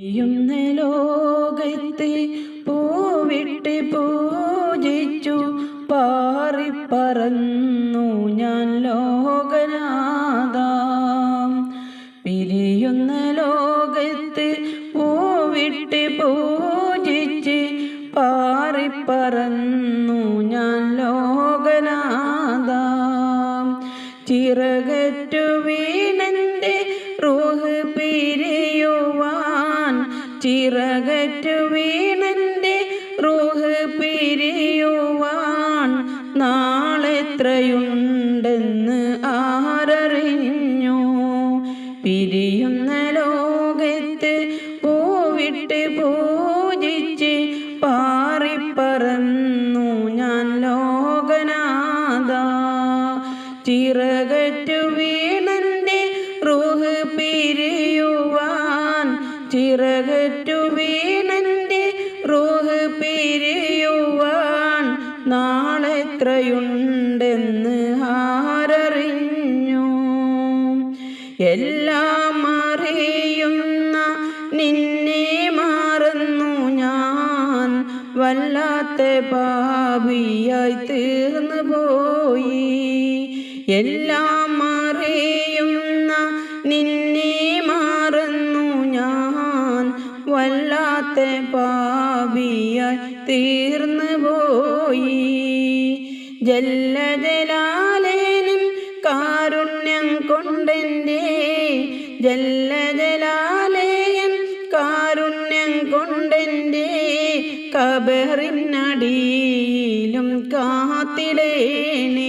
യുന്ന ലോകത്തെ പൂവിട്ട് പൂജിച്ചു പാറിപ്പറന്നു ഞാൻ ലോകനാദാം. പിരിയുന്ന ലോകത്ത് പൂവിട്ട് പൂജിച്ച് പാറിപ്പറന്നു ചിറകറ്റു വീണന്റെ റൂഹ് പിരിയുവാൻ നാളെത്രയുണ്ടെന്ന് ആരറിഞ്ഞു. പിരിയുന്ന ലോകത്ത് പൂവിട്ട് പൂജിച്ച് പാറിപ്പറന്നു ഞാൻ ലോകനാഥ. ചിറകറ്റു വീണന്റെ നാളെത്രയുണ്ടെന്ന് ആരറിഞ്ഞു? എല്ലാം അറിയുന്ന നിന്നെ മാറുന്നു ഞാൻ. വല്ലാത്ത പാപിയായി തീർന്നു പോയി. എല്ലാം അറിയുന്ന നിന്നെ മാറുന്നു ഞാൻ. വല്ലാത്ത പാപിയായി തീർന്നു പോയി. ജല്ലജലാലേനും കാരുണ്യം കൊണ്ടെന്റെ ജല്ലജലാലയൻ കാരുണ്യം കൊണ്ടെന്റെ കബറിനടിയിലും കാത്തിടേണേ.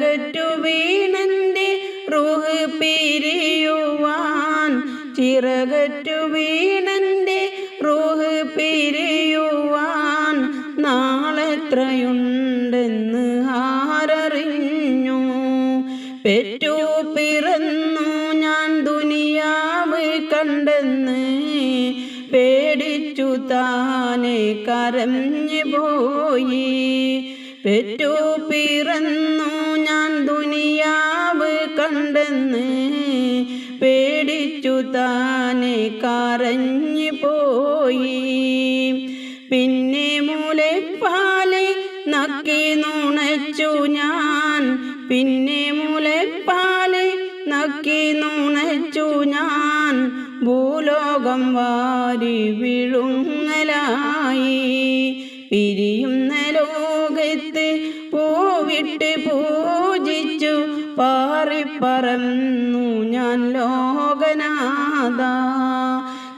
ചിറകറ്റു വീണന്റെ റൂഹ് പിരിയുവാൻ. ചിറകറ്റു വീണന്റെ റൂഹ് പിരിയുവാൻ. നാളെത്രയുണ്ടെന്ന് ആരറിഞ്ഞു. പെറ്റു പിറന്നു ഞാൻ ദുനിയാവ് കണ്ടെന്ന് പേടിച്ചു താനെ കരഞ്ഞു പോയി. പെറ്റു പിറന്നു ദുനിയാവ് കണ്ടെന്ന് പേടിച്ചു താനെ കരഞ്ഞു പോയി. പിന്നെ മുലപ്പാലെ നക്കി നുണച്ചു ഞാൻ. പിന്നെ മുലപ്പാലെ നക്കി നുണച്ചു ഞാൻ. ഭൂലോകം വാരി വിഴുങ്ങലായി. പിരിയുന്ന ലോകത്ത് പോവിട്ട് പൂജിച്ചു പാറിപ്പറന്നു ഞാൻ ലോകനാഥ.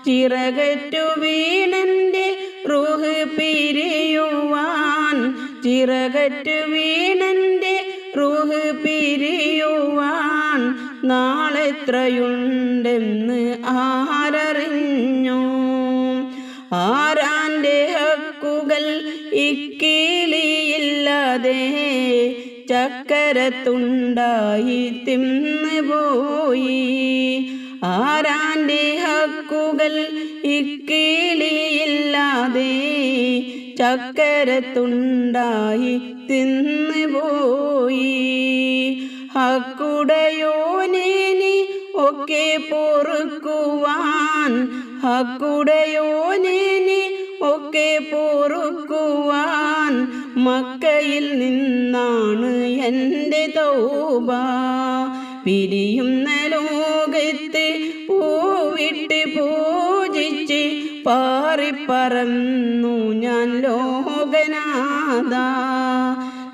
ചിറകറ്റു വീണന്റെ റൂഹ് പിരിയുവാൻ. ചിറകറ്റു വീണന്റെ റൂഹ് പിരിയുവാൻ. നാളെത്രയുണ്ടെന്ന് ആരറിഞ്ഞു ചക്കരത്തുണ്ടായി തിന്നുപോയി ആരാന്റെ ഹക്കുകൾ ഇക്കിളിയില്ലാതെ ചക്കരത്തുണ്ടായി തിന്നുപോയി ഹക്കുടയോനേനി ഒക്കെ പൊറുക്കുവാൻ ഹക്കുടയോനേനി ഒക്കെ പൊറുക്കുവാൻ മക്കയിൽ നിന്നാണ് എന്റെ തൗബ. പിരിയുന്ന ലോകത്ത് പൂവിട്ട് പൂജിച്ച് പാറിപ്പറന്നു ഞാൻ ലോകനാഥ.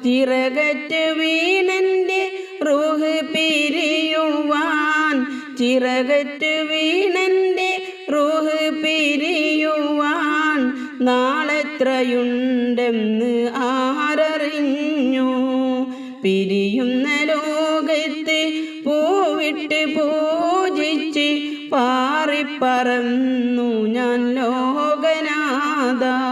ചിറകറ്റ് വീണന്റെ റൂഹ് പിരിയുവാൻ. ചിറകറ്റ് വീണന്റെ റൂഹ് പിരിയുവാൻ എത്രയുണ്ടെന്ന് ആരറിഞ്ഞു. പിരിയുന്ന ലോകത്തെ പൂവിട്ട് പൂജിച്ച് പാറിപ്പറന്നു ഞാൻ ലോകനാഥ.